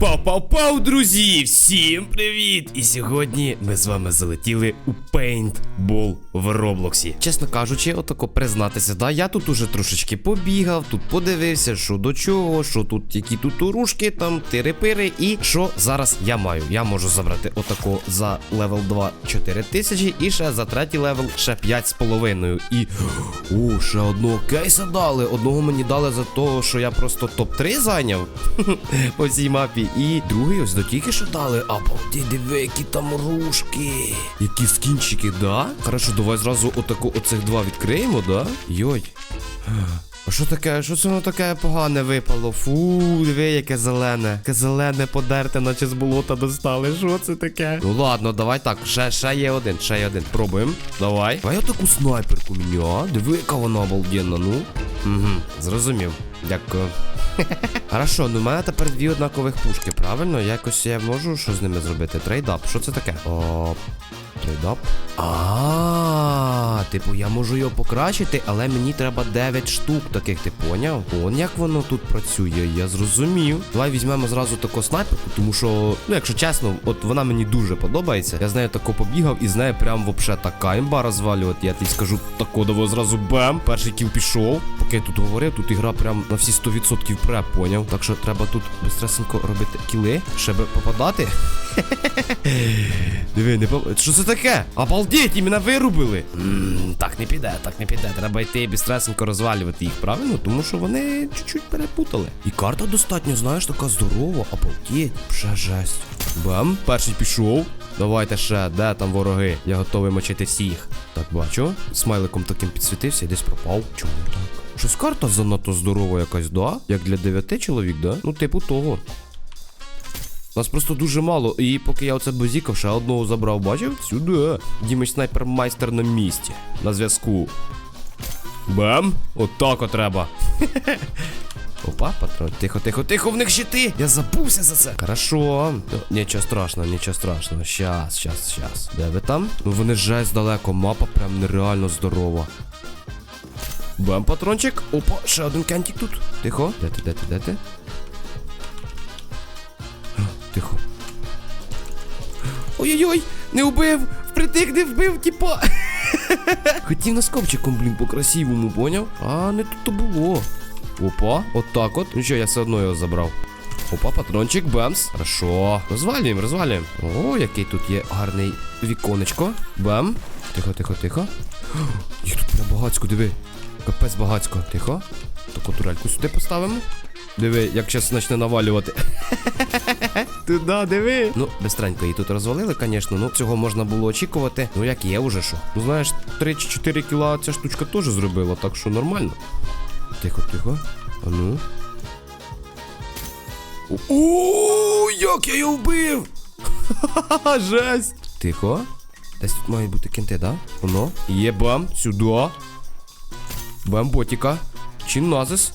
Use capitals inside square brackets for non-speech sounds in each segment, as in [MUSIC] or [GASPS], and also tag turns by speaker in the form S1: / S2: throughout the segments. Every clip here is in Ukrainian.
S1: Пау-пау-пау, друзі! Всім привіт! І сьогодні ми з вами залетіли у пейнтбол в Роблоксі. Чесно кажучи, отако признатися, да, я тут уже трошечки побігав, тут подивився, що до чого, що тут, які тут урушки, там тири-пири, і що зараз я маю. Я можу забрати отако за левел 2 4 тисячі, і ще за третій левел ще 5,5. І. О, ще одного кейса дали. Одного мені дали за того, що я просто топ-3 зайняв [LAUGHS] по цій мапі. І другий ось до тільки що дали. Ти диви, які там рушки. Які скінчики, да? Хорошо, давай зразу отаку оцих два відкриємо, да? Йой. А що таке? Що це воно таке погане випало? Фу, диви, яке зелене. Яке зелене подерте, наче з болота достали. Що це таке? Ну ладно, давай так. Ще, ще є один, ще є один. Пробуємо. Давай. Давай отаку снайперку мені, а? Диви, яка вона обалденна, ну. Угу, зрозумів. Дякую. [LAUGHS] Хорошо, ну в мене тепер дві однакових пушки, правильно? Якось я можу що з ними зробити? Трейдап, що це таке? О, трейдап. А, типу, я можу його покращити, але мені треба 9 штук таких, ти поняв? Он як воно тут працює, я зрозумів. Давай візьмемо зразу таку снайперку, тому що, ну якщо чесно, от вона мені дуже подобається. Я з нею тако побігав і з нею прям вообще така імба розвалювати. Я тобі скажу тако, давай зразу бем. Перший кіл пішов. Поки я тут говорив, тут ігра прям на всі 100% пре, поняв. Так що треба тут бистресенько робити кіли, щоб попадати. [LAUGHS] Диви, не по... Що це таке? Обалдеть, і мене вирубили. Так не піде, так не піде. Треба йти бістресенько розвалювати їх, правильно? Тому що вони чуть-чуть перепутали. І карта достатньо, знаєш, така здорова, обалдеть. Вже жесть. Бам, перший пішов. Давайте ще, де там вороги? Я готовий мочити всіх. Так, бачу. Смайликом таким підсвітився і десь пропав. Чому так? Щось карта занадто здорова якась, да? Як для дев'яти чоловік, да? Ну, типу того. Нас просто дуже мало, і поки я оце базікав, ще одного забрав, бачив? Сюди. Дімич снайпер майстер на місці. На зв'язку. Бам! Отак от треба. [LAUGHS] Опа, патрон. Тихо, тихо, тихо, в них щити! Я забувся за це. Хорошо. Нічого страшного, нічого страшного. Щас, щас, щас. Де ви там? Ну вони жесть далеко. Мапа прям нереально здорова. Бам, патрончик. Опа, ще один кентик тут. Тихо. Де ти, де ти, де ти? Тихо. Ой-ой-ой, не вбив! Впритик не вбив, типа. Хотів на скопчиком, блін, по-красивому, поняв? А не тут то було. Опа, отак от. Ну що, я все одно його забрав. Опа, патрончик, бамс. Хорошо. Розвалюємо, розвалюємо. О, який тут є гарний віконечко. Бам. Тихо, тихо, тихо. Їх тут прям багацько, диви. Капець багацько. Тихо. Таку турельку сюди поставимо. Диви, як зараз почне навалювати. [LAUGHS] Туди, диви. Ну, бистренько її тут розвалили, звісно. Ну, цього можна було очікувати. Ну, як є уже що. Ну, знаєш, 3 чи 4 кіла ця штучка теж зробила, так що нормально. Тихо, тихо. А ну. О, як я його вбив! Ха-ха-ха, [LAUGHS] жесть! Тихо. Десь тут мають бути кінти, да? Воно. Є бам, сюди. Бам, ботіка. Чин назис.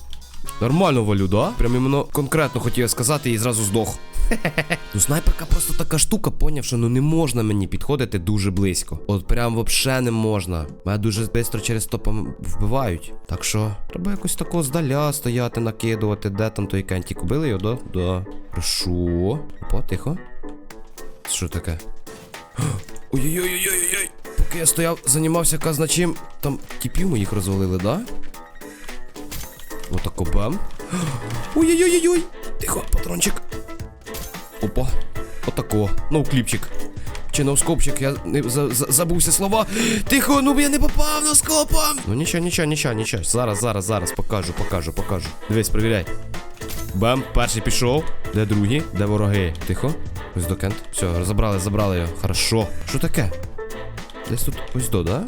S1: Нормально валю, да? Прям іменно конкретно хотів сказати і зразу здох. Ну, снайперка просто така штука, поняв, що ну не можна мені підходити дуже близько. От прям вообще не можна. Мене дуже швидко через то вбивають. Так що, треба якось такого здаля стояти, накидувати, де там той кентік. Убили його, да? Да. Хорошо. Опа, тихо. Що таке? [GASPS] Ой-ой-ой-ой-ой. Поки я стояв, займався казначим, там тіпів моїх розвалили, да? Отако бам. [GASPS] Ой-ой-ой-ой! Тихо, патрончик. Опа. Отако. Ноукліпчик. Чи ноускопчик, я не за, за, забувся слова. [GASPS] Тихо, ну я не попав на скопом. Ну нічого, нічого, нічого, нічого. Зараз, зараз, зараз покажу, покажу, покажу. Дивись, перевіряй. Бам, перший пішов. Де другий? Де вороги? Тихо. Ось до кент. Все, розібрали, забрали його. Хорошо. Що таке? Десь тут ось до, да?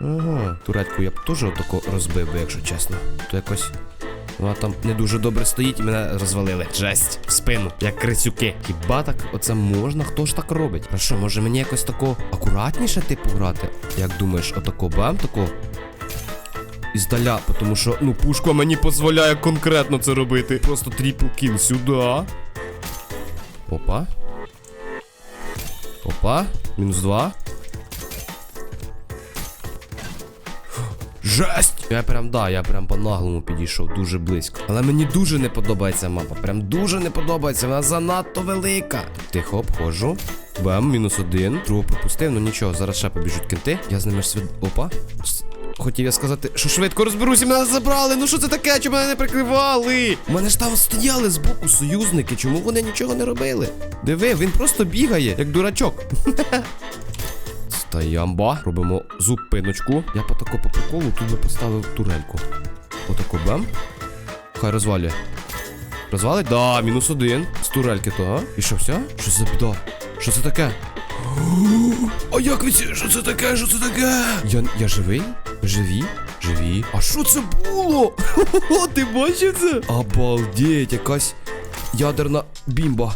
S1: Ага, туретку я б теж отако розбив би, якщо чесно. То якось. Вона там не дуже добре стоїть і мене розвалили. Жесть, в спину, як крисюки. Хіба так оце можна? Хто ж так робить? А що, може мені якось тако акуратніше типу грати? Як думаєш, отако бам, тако? Іздаля, тому що, ну, пушка мені дозволяє конкретно це робити. Просто тріпл кіл сюди. Опа. Опа. Мінус два. Жесть! Я прям да, я прям по-наглому підійшов дуже близько. Але мені дуже не подобається мапа. Прям дуже не подобається. Вона занадто велика. Тихо, обходжу. Бам, мінус один. Другого пропустив, ну нічого, зараз ще побіжуть кінти. Я з ними ж свид... Опа. Хотів я сказати, що швидко розберуся, мене забрали. Ну що це таке? Чому мене не прикривали? У мене ж там стояли збоку союзники. Чому вони нічого не робили? Диви, він просто бігає, як дурачок. [LAUGHS] Стоямба. Робимо зупиночку. Я по тако по приколу тут би поставив турельку. Отако бам. Хай розвалює. Розвалить? Да, мінус один. З турельки то, а? І що все? Що це за біда? Що це таке? [GASPS] А як ви Що це таке? Що це таке? Я, я живий? Живі? Живі. А що це було? Хо-хо-хо, [LAUGHS] ти бачив це? Обалдеть, якась ядерна бімба.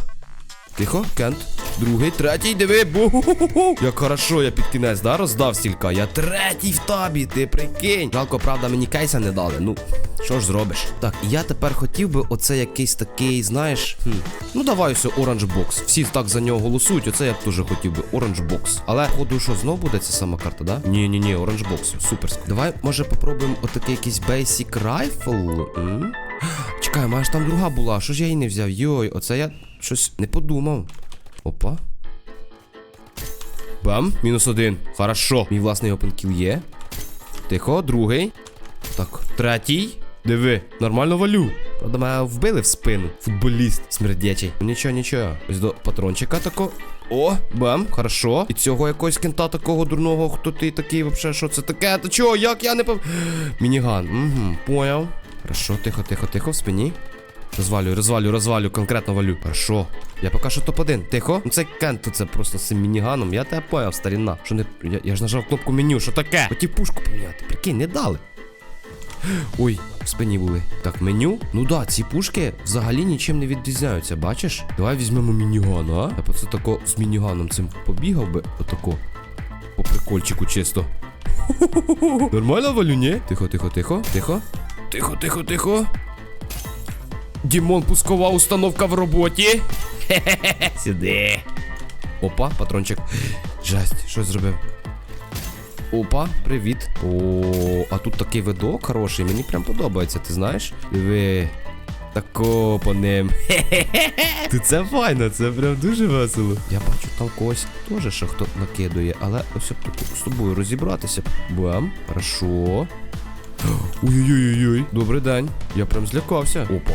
S1: Тихо, Кент. Другий, третій, диви. Бу-ху-ху-ху. Як хорошо, я під кінець, да, роздав стільки. Я третій в табі, ти прикинь. Жалко, правда, мені кейса не дали. Ну, що ж зробиш? Так, я тепер хотів би оце якийсь такий, знаєш. Хм. Ну давай ось Orange Box. Всі так за нього голосують. Оце я б теж хотів би Orange Box. Але ходу, що знов буде ця сама карта, да? Ні, ні, ні, Orange Box. Супер. Давай, може, попробуємо отакий якийсь Rifle. М? [GASPS] Чекай, має ж там друга була. Що ж я її не взяв? Йой, оце я щось не подумав. Опа. Бам, мінус один. Хорошо. Мій власний опенкіл є. Тихо, другий. Так, третій. Диви, нормально валю. Правда, мене вбили в спину. Футболіст смердячий. Нічого, нічого. Ось до патрончика тако. О, бам, хорошо. І цього якогось кента такого дурного, хто ти такий, вообще, що це таке? Та чого, як я не пов... [GASPS] Мініган. Угу, поняв. Хорошо, тихо, тихо, тихо, в спині. Розвалю, розвалю, розвалю, конкретно валю. Хорошо. Я поки що топ-1. Тихо. Ну це кент, це просто з цим мініганом. Я тебе поняв, старіна. Що не. Я, я ж нажав кнопку меню, що таке? Хотів пушку поміняти. Прикинь, не дали. Ой, в спині були. Так, меню. Ну да, ці пушки взагалі нічим не відрізняються, бачиш? Давай візьмемо мініган, а? Я б це тако з мініганом цим побігав би, отако. По прикольчику чисто. [LAUGHS] Нормально валю, ні? Тихо, тихо, тихо, тихо. Тихо, тихо, тихо. Дімон, пускова установка в роботі. Хе-хе-хе, [LAUGHS] сюди. Опа, патрончик. Жесть, щось зробив. Опа, привіт. О, а тут такий видок хороший, мені прям подобається, ти знаєш? Диви. Тако по ним. Хе-хе-хе. [LAUGHS] Ти це файно, це прям дуже весело. Я бачу там когось теж ще хто накидує, але ось б з тобою розібратися. Бам, хорошо. [GASPS] Ой-ой-ой-ой, добрий день. Я прям злякався. Опа.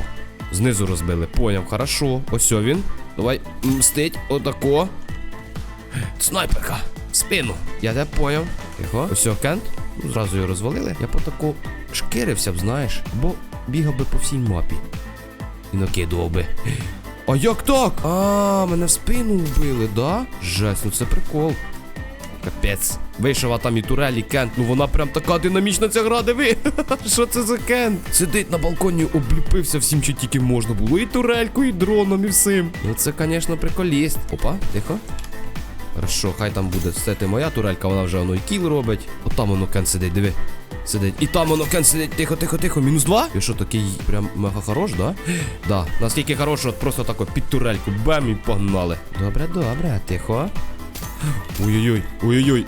S1: Знизу розбили. Поняв, хорошо. Ось він. Давай мстить. Отако. Снайперка. В спину. Я тебе поняв. Тихо. Ось Кент. Ну, зразу його розвалили. Я по таку шкірився б, знаєш, бо бігав би по всій мапі. І накидував би. А як так? А, мене в спину вбили, да? Жесть, ну це прикол. Капець. Вийшов там і турелі Кент. Ну вона прям така динамічна ця гра, диви. [LAUGHS] Що це за Кент? Сидить на балконі, обліпився всім, що тільки можна було. І турельку, і дроном, і всім. Ну це, звісно, приколіст. Опа, тихо. Хорошо, хай там буде. Це ти моя турелька, вона вже воно і кіл робить. От там воно Кент сидить, диви. Сидить. І там воно Кент сидить. Тихо, тихо, тихо. Мінус два. І що такий прям мега хорош, да? [GASPS] Да. Наскільки хорошо, от просто тако під турельку. Бам і погнали. Добре, добре, тихо. Ой-ой-ой, ой-ой-ой.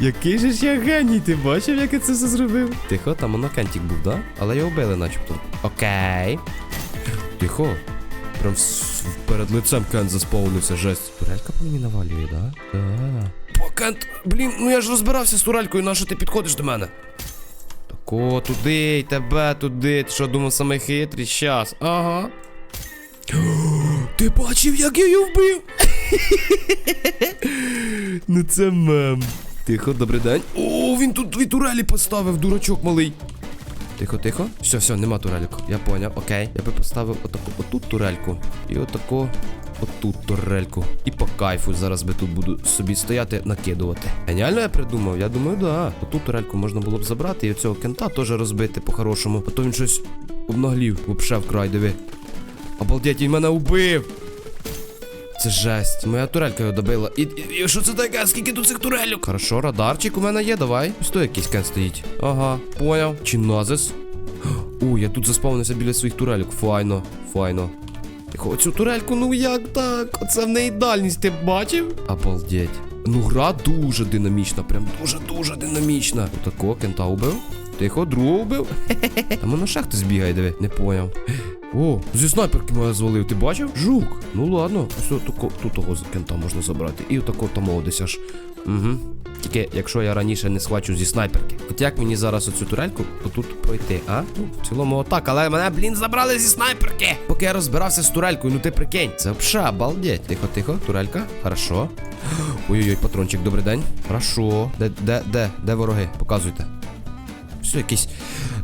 S1: Який же ж я геній, ти бачив, як я це все зробив? Тихо, там монокентік був, да? Але його вбили, начебто. Окей. Тихо. Прям перед лицем Кент заспавнився, жесть. Турелька по мені навалює, да? Да. По Кент, блін, ну я ж розбирався з турелькою, на що ти підходиш до мене? Тако, туди, й тебе туди. Ти що думав саме хитрий? Щас. Ага. Ти бачив, як я її вбив? [LAUGHS] ну це мем. Тихо, добрий день. О, він тут дві турелі поставив, дурачок малий. Тихо, тихо. Все, все, нема турельок. Я поняв, окей. Я би поставив отаку отут турельку. І отаку отут турельку. І по кайфу зараз би тут буду собі стояти, накидувати. Геніально я придумав, я думаю, да. Оту турельку можна було б забрати і оцього кента теж розбити по-хорошому. А то він щось обнаглів, вообще вкрай диви. Обалдеть, він мене убив. Це жесть. Моя турелька його добила. І, і, і що це таке? Скільки тут цих турельок? Хорошо, радарчик у мене є, давай. Ось якийсь кен стоїть. Ага, поняв. Чиназис. О, я тут заспавнився біля своїх турельок. Файно, файно. Тихо, оцю турельку, ну як так? Оце в неї дальність, ти бачив? Обалдеть. Ну, гра дуже динамічна, прям дуже-дуже динамічна. Отако, кента убив. Тихо, другого вбив. [LAUGHS] Там воно ще хтось бігає, диви, не поняв. О, зі снайперки мене звалив, ти бачив? Жук. Ну ладно, ось тут того кента можна забрати. І отако там десь аж. Угу. Тільки якщо я раніше не схвачу зі снайперки. От як мені зараз оцю турельку отут пройти, а? Ну, в цілому отак, але мене, блін, забрали зі снайперки. Поки я розбирався з турелькою, ну ти прикинь. Це взагалі обалдеть. Тихо, тихо, турелька. Хорошо. Ой-ой-ой, патрончик, добрий день. Хорошо. Де, де, де, де вороги? Показуйте. Все якісь.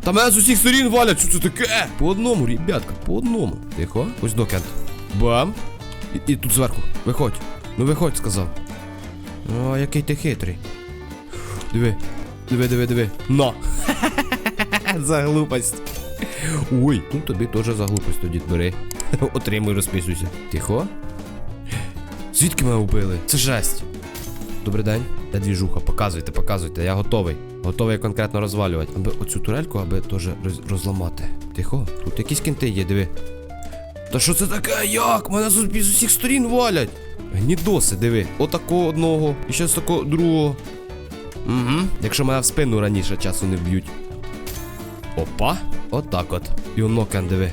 S1: Та мене з усіх сторін валять, що це таке? По одному, ребятка, по одному. Тихо, ось до кент. Бам. І, і тут зверху. Виходь. Ну виходь, сказав. О, який ти хитрий. Диви. Диви, диви, диви. На. [LAUGHS] за глупость. Ой, ну тобі теж за глупость тоді бери. [LAUGHS] Отримуй, розписуйся. Тихо. Звідки мене вбили? Це жесть. Добрий день. Де двіжуха? Показуйте, показуйте. Я готовий. Готовий конкретно розвалювати. Аби оцю турельку, аби теж роз- розламати. Тихо, тут якісь кінти є, диви. Та що це таке? Як? Мене з, з усіх сторін валять. Гнідоси, диви. Отакого одного. І ще з такого другого. Угу. Якщо мене в спину раніше часу не б'ють. Опа. Отак от. І оно диви.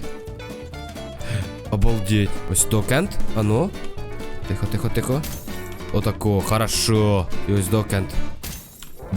S1: Обалдеть. Ось то кент. Ано. Тихо, тихо, тихо. Отако, хорошо. І ось докент.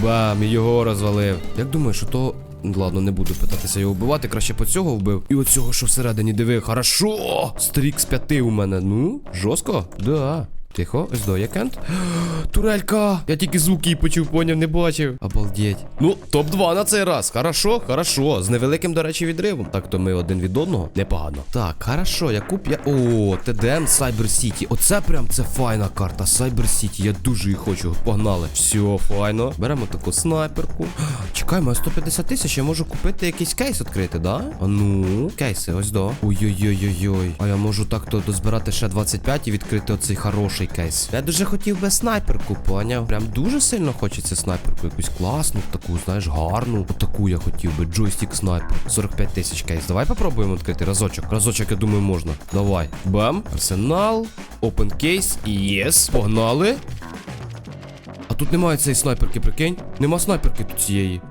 S1: Бам, і його розвалив. Як думаєш, що то. Ладно, не буду питатися його вбивати, краще по цього вбив. І оцього, що всередині диви, хорошо! Стрік з п'яти у мене. Ну, жорстко? Да. Тихо, до, є кент. [GASPS] Турелька! Я тільки звуки її почув, поняв, не бачив. Обалдеть. Ну, топ-2 на цей раз. Хорошо, хорошо. З невеликим, до речі, відривом. Так то ми один від одного. Непогано. Так, хорошо, яку б я. О, ТДМ Cyber City. Оце прям це файна карта. Cyber City. Я дуже її хочу. Погнали. Все, файно. Беремо таку снайперку. [GASPS] Чекай, маю 150 тисяч. Я можу купити якийсь кейс відкрити, да? А ну, кейси, ось до. Ой-ой-ой-ой-ой. А я можу так то дозбирати ще 25 і відкрити оцей хороший кейс. Я дуже хотів би снайперку, поняв. Прям дуже сильно хочеться снайперку. Якусь класну, таку, знаєш, гарну. Отаку я хотів би. Джойстик снайпер. 45 тисяч кейс. Давай попробуємо відкрити разочок. Разочок, я думаю, можна. Давай. Бам. Арсенал. Open кейс. Єс. Погнали. А тут немає цієї снайперки, прикинь. Нема снайперки тут цієї.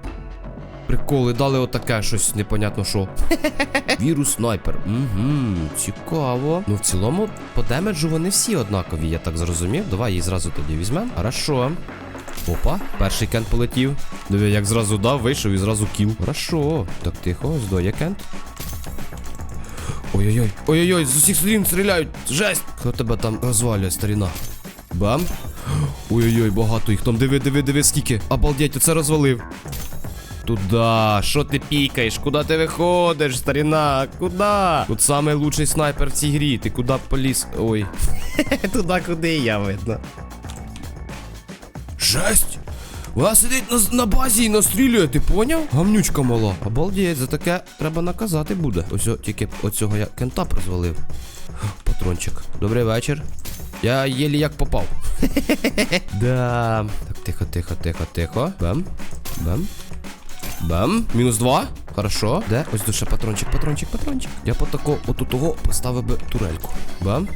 S1: Приколи, дали отаке щось непонятно що. [LAUGHS] Вірус снайпер. Угу, цікаво. Ну, в цілому, по демеджу вони всі однакові, я так зрозумів. Давай її зразу тоді візьмемо. Хорошо. Опа, перший кент полетів. Диви, як зразу дав, вийшов і зразу кіл. Хорошо. Так, тихо, ось до є кент. Ой-ой-ой, ой-ой-ой, з усіх сторін стріляють. Жесть! Хто тебе там розвалює, старіна? Бам. Ой-ой-ой, багато їх там. Диви, диви, диви, скільки. Обалдеть, оце розвалив. Туда, що ти пікаєш? Куда ти виходиш, старіна? Куда? Тут самий лучший снайпер в цій грі. Ти куди поліз? Ой. [LAUGHS] Туда, куди я видно. Жесть! Вона сидить на, на базі і настрілює, ти поняв? Гамнючка мала. Обалдеть, за таке треба наказати буде. Ось о, тільки оцього я кента призвалив. Патрончик. Добрий вечір. Я єлі як попав. [LAUGHS] Да. Так, тихо, тихо, тихо, тихо. Бам. Бам. Бам. Мінус два. Хорошо. Де? Ось душа патрончик, патрончик, патрончик. Я по тако оту того поставив би турельку. Бам.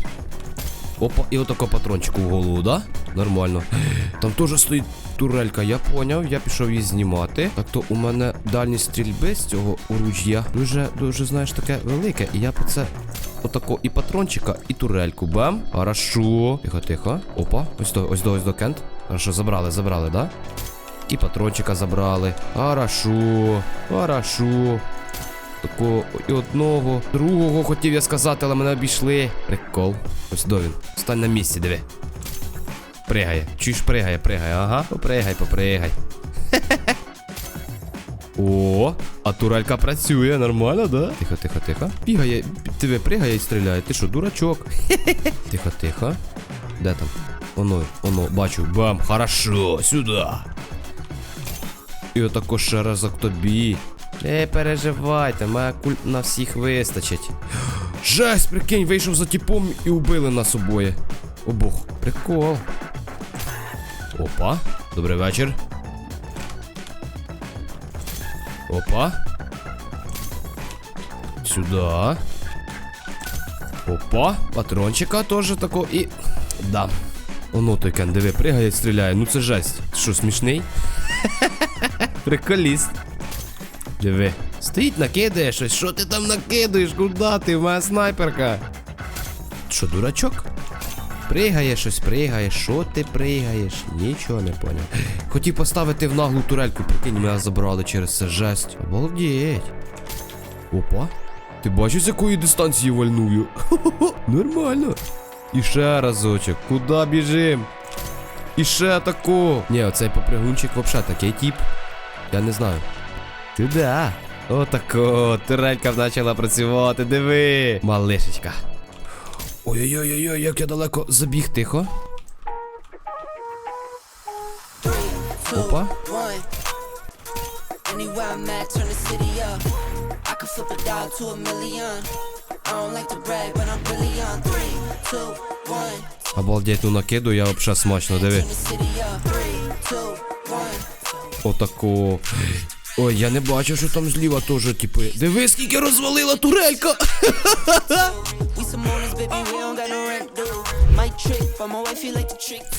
S1: Опа, і отако патрончику в голову, да? Нормально. [GASPS] Там теж стоїть турелька, я поняв, я пішов її знімати. Так то у мене дальність стрільби з цього оружія дуже, дуже, знаєш, таке велике. І я по це отако і патрончика, і турельку. Бам. Хорошо. Тихо, тихо. Опа. Ось до, ось до, ось до кент. Хорошо, забрали, забрали, да? І патрончика забрали. Хорошо. Хорошо. Такого і одного. Другого хотів я сказати, але мене обійшли. Прикол. Ось до. Стань на місці, диви. Пригає. Чуєш, пригає, пригає. Ага. Попригай, попригай. [LAUGHS] О, а турелька працює, нормально, да? Тихо, тихо, тихо. Бігає, тебе пригає і стріляє. Ти що, дурачок? [LAUGHS] Тихо, тихо. Де там? Оно, оно, бачу. Бам, хорошо, сюди. І отако ще разок тобі. Не переживайте, моя куль на всіх вистачить. Жесть, прикинь, вийшов за типом і убили нас обоє. Обох. Прикол. Опа. Добрий вечір. Опа. Сюда. Опа. Патрончика тоже тако і. Да. Оно той кен, диви, пригає, стріляє. Ну це жесть. Що, смішний? [LAUGHS] Приколіст. Диви. Стоїть, накидає щось. Що ти там накидаєш? Куда ти? У мене снайперка. Що, дурачок? Пригає щось, пригає. Що ти пригаєш? Нічого не поняв. Хотів поставити в наглу турельку, прикинь, мене забрали через це жесть. Обалдеть. Опа. Ти бачиш, з якої дистанції вальную? [LAUGHS] Нормально. І ще разочок. Куда біжим? І ще тако. Ні, оцей попригунчик вообще такий тип. Я не знаю. Ти да. Отако, турелька почала працювати, диви. Малишечка. Ой-ой-ой, ой як я далеко забіг, тихо. Опа. Обалдеть, ну накиду, я вообще смачно, диви. Отако. Ой, я не бачу, що там зліва теж, типу. Диви, скільки розвалила турелька!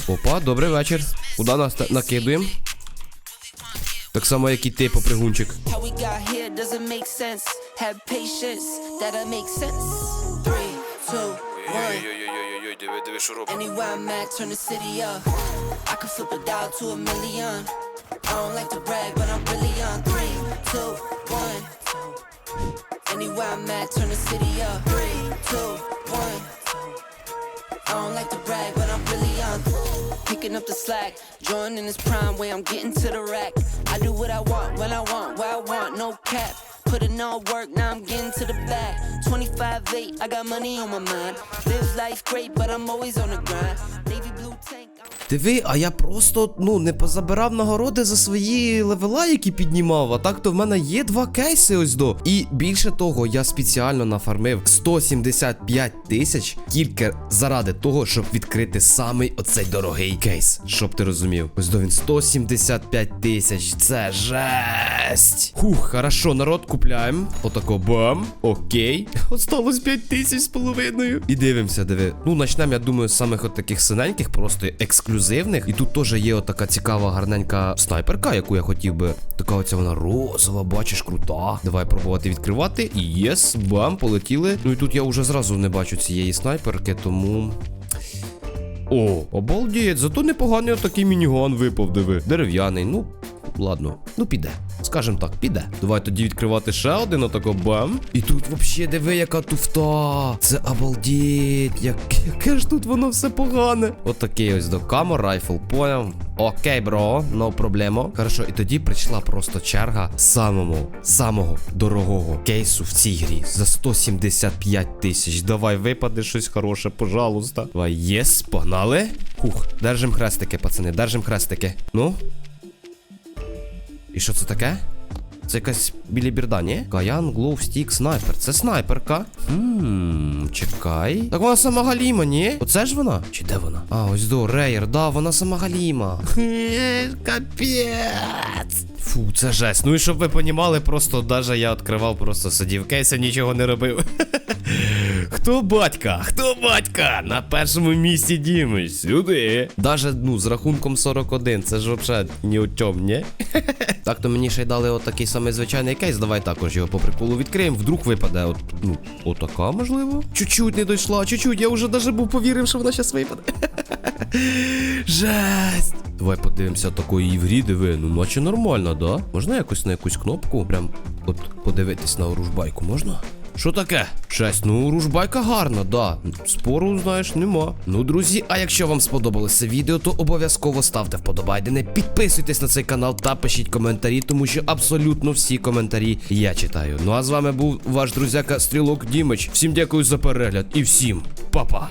S1: Опа, добрий вечір. Куда нас та- накидуємо? Так само, як і ти, попригунчик. Ой-ой-ой, диви, диви, що робить.
S2: I don't like to brag, but I'm really on. Three, two, one. Anywhere I'm at, turn the city up. Three, two, one. I don't like to brag, but I'm really on. Picking up the slack, joining this prime way I'm getting to the rack. I do what I want, when I want, where I want, no cap. Put in all work, now I'm getting to the back. 25 8, I got money on my mind. Live life great, but I'm always on the grind.
S1: Диви, а я просто ну не позабирав нагороди за свої левела, які піднімав. А так то в мене є два кейси ось до. І більше того, я спеціально нафармив 175 тисяч тільки заради того, щоб відкрити самий оцей дорогий кейс. Щоб ти розумів. Ось до він 175 тисяч. Це жесть. Хух, хорошо, народ, купляємо. Отако бам. Окей. [LAUGHS] Осталось 5 тисяч з половиною. І дивимося, диви. Ну, начнемо, я думаю, з самих от таких синеньких, просто ексклюзивних. І тут теж є отака цікава, гарненька снайперка, яку я хотів би. Така оця вона розова, бачиш, крута. Давай пробувати відкривати. І єс, бам, полетіли. Ну і тут я вже зразу не бачу цієї снайперки, тому. О, обалдієць, зато непоганий отакий мініган випав, диви. Дерев'яний, ну, ладно, ну піде. Скажем так, піде. Давай тоді відкривати ще один, отако бам. І тут вообще диви, яка туфта. Це обалдеть, як, яке ж тут воно все погане. Отакий ось до камер, райфл, поняв. Окей, бро, no проблемо. Хорошо, і тоді прийшла просто черга самому, самого дорогого кейсу в цій грі за 175 тисяч. Давай випаде щось хороше, пожалуйста. Давай, єс, погнали. Хух, держим хрестики, пацани, держим хрестики. Ну. І що це таке? Це якась білібірда, ні? Каян, глоу, стік, снайпер. Це снайперка. Ммм, чекай. Так вона сама Галіма, ні? Оце ж вона? Чи де вона? А, ось до, рейер, да, вона сама Галіма. Капець. Фу, це жесть. Ну і щоб ви понімали, просто даже я відкривав, просто сидів кейса, нічого не робив. [LAUGHS] Хто батька? Хто батька? На першому місці Дімич, сюди. Даже, ну, з рахунком 41, це ж взагалі ні о чому, ні? [LAUGHS] Так, то мені ще й дали отакий самий звичайний кейс. Давай також його по приколу відкриємо. Вдруг випаде. От, ну, отака, можливо. Чуть-чуть не дійшла, чуть-чуть. Я вже даже був повірив, що вона зараз випаде. [LAUGHS] Жесть. Давай подивимося такої в грі, диви. Ну, наче нормально, да? Можна якось на якусь кнопку? Прям от подивитись на оружбайку, можна? Що таке? Честь, ну ружбайка гарна, да. Спору, знаєш, нема. Ну, друзі, а якщо вам сподобалося відео, то обов'язково ставте вподобайдене, підписуйтесь на цей канал та пишіть коментарі, тому що абсолютно всі коментарі я читаю. Ну а з вами був ваш друзяка Стрілок Дімич. Всім дякую за перегляд і всім па-па!